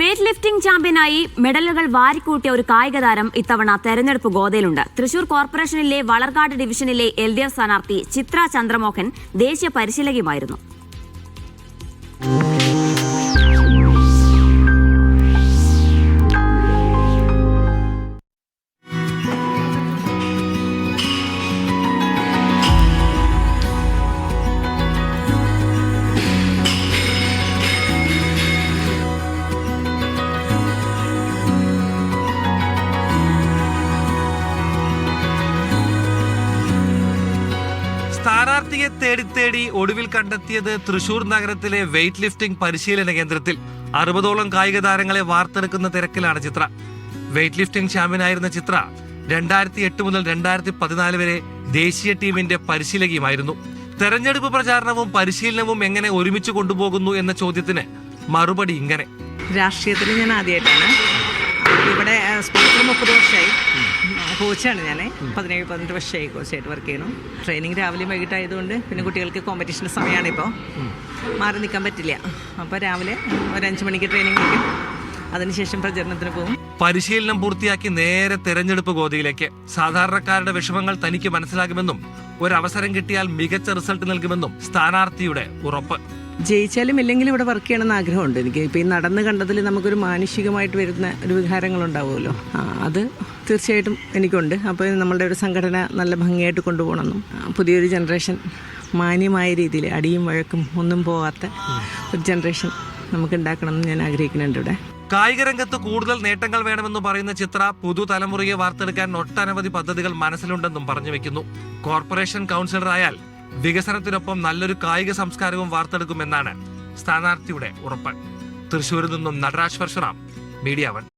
Weight lifting ചാമ്പ്യനായി മെഡലുകൾ വാരിക്കൂട്ടിയ ഒരു കായിക താരം ഇത്തവണ തെരഞ്ഞെടുപ്പ് ഗോതയിലുണ്ട്. തൃശൂർ കോർപ്പറേഷനിലെ വളർക്കാട് ഡിവിഷനിലെ എൽ ഡി എഫ് സ്ഥാനാർത്ഥി ചിത്ര ചന്ദ്രമോഹൻ ദേശീയ പരിശീലകയുമായിരുന്നു. സ്ഥാനാർത്ഥിയെ തേടി തേടി ഒടുവിൽ കണ്ടെത്തിയത് തൃശൂർ നഗരത്തിലെ വെയിറ്റ് ലിഫ്റ്റിംഗ് പരിശീലന കേന്ദ്രത്തിൽ. അറുപതോളം കായിക താരങ്ങളെ വാർത്തെടുക്കുന്ന തിരക്കിലാണ് ചിത്ര. വെയിറ്റ് ലിഫ്റ്റിംഗ് ചാമ്പ്യനായിരുന്ന ചിത്ര രണ്ടായിരത്തി എട്ട് മുതൽ രണ്ടായിരത്തി പതിനാല് വരെ ദേശീയ ടീമിന്റെ പരിശീലകയുമായിരുന്നു. തെരഞ്ഞെടുപ്പ് പ്രചാരണവും പരിശീലനവും എങ്ങനെ ഒരുമിച്ച് കൊണ്ടുപോകുന്നു എന്ന ചോദ്യത്തിന് മറുപടി ഇങ്ങനെ. രാഷ്ട്രീയത്തിൽ ഞാൻ ആദ്യമായിട്ടാണ്. ഇവിടെ സ്പോർട്സിൽ മുപ്പത് വർഷമായി. കോച്ചാണ് ഞാൻ പതിനേഴ് പതിനെട്ട് വർഷമായി കോച്ചായിട്ട് വർക്ക് ചെയ്യണം ട്രെയിനിങ് രാവിലെയും വൈകിട്ടായതുകൊണ്ട് പിന്നെ കുട്ടികൾക്ക് കോമ്പറ്റീഷന്റെ സമയമാണ് ഇപ്പോൾ മാറി നിൽക്കാൻ പറ്റില്ല. അപ്പോൾ രാവിലെ ഒരു അഞ്ച് മണിക്ക് ട്രെയിനിങ് വയ്ക്കും അതിനുശേഷം പ്രചരണത്തിന് പോകും. പരിശീലനം പൂർത്തിയാക്കി നേരെ തെരഞ്ഞെടുപ്പ് ഗോതിയിലേക്ക്. സാധാരണക്കാരുടെ വിഷമങ്ങൾ തനിക്ക് മനസ്സിലാകുമെന്നും ഒരവസരം കിട്ടിയാൽ മികച്ച റിസൾട്ട് നൽകുമെന്നും സ്ഥാനാർത്ഥിയുടെ ഉറപ്പ്. ജയിച്ചാലും ഇല്ലെങ്കിലും ഇവിടെ വർക്ക് ചെയ്യണമെന്ന് ആഗ്രഹമുണ്ട്. എനിക്ക് ഇപ്പോൾ ഈ നടന്ന് കണ്ടതിൽ നമുക്കൊരു മാനുഷികമായിട്ട് വരുന്ന ഒരു വികാരങ്ങളുണ്ടാവുമല്ലോ. ആ, അത് തീർച്ചയായിട്ടും എനിക്കുണ്ട്. അപ്പോൾ നമ്മളുടെ ഒരു സംഘടന നല്ല ഭംഗിയായിട്ട് കൊണ്ടുപോകണമെന്നും പുതിയൊരു ജനറേഷൻ മാന്യമായ രീതിയിൽ അടിയും വഴക്കും ഒന്നും പോകാത്ത ഒരു ജനറേഷൻ നമുക്ക് ഉണ്ടാക്കണമെന്ന് ഞാൻ ആഗ്രഹിക്കുന്നുണ്ട് ഇവിടെ. കായിക രംഗത്ത് കൂടുതൽ നേട്ടങ്ങൾ വേണമെന്ന് പറയുന്ന ചിത്ര പുതുതലമുറയെ വാർത്തെടുക്കാൻ ഒട്ടനവധി പദ്ധതികൾ മനസ്സിലുണ്ടെന്നും പറഞ്ഞു വെക്കുന്നു. കോർപ്പറേഷൻ കൗൺസിലറായാൽ വികസനത്തിനൊപ്പം നല്ലൊരു കായിക സംസ്കാരവും വാർത്തെടുക്കുമെന്നാണ് സ്ഥാനാർത്ഥിയുടെ ഉറപ്പ്. തൃശൂരിൽ നിന്നും നടരാജ് പരശുറാം മീഡിയ വൺ.